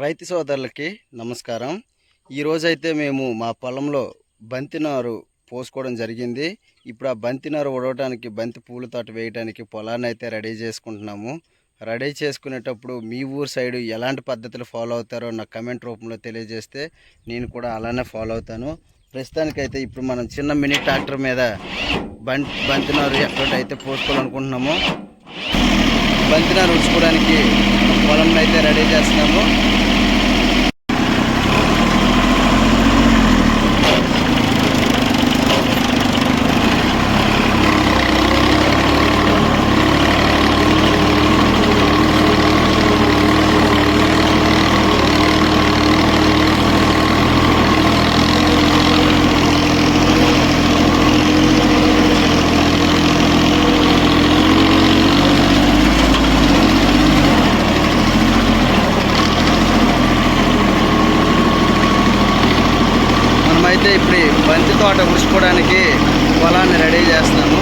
రైతు సోదరులకి నమస్కారం. ఈరోజైతే మేము మా పొలంలో బంతినారు పోసుకోవడం జరిగింది. ఇప్పుడు ఆ బంతినారు ఉడవడానికి బంతి పూల తోట వేయడానికి పొలాన్ని అయితే రెడీ చేసుకుంటున్నాము. రెడీ చేసుకునేటప్పుడు మీ ఊరు సైడ్ ఎలాంటి పద్ధతులు ఫాలో అవుతారో నాకు కమెంట్ రూపంలో తెలియజేస్తే నేను కూడా అలానే ఫాలో అవుతాను. ప్రస్తుతానికైతే ఇప్పుడు మనం చిన్న మినీ ట్రాక్టర్ మీద బంతి బంతినారు ఎక్కడైతే పోసుకోవాలనుకుంటున్నామో బంతినారు ఉంచుకోవడానికి పొలం అయితే రెడీ చేస్తున్నాము. అయితే ఇప్పుడు బంతి తోట ఉడుచుకోవడానికి పొలాన్ని రెడీ చేస్తాము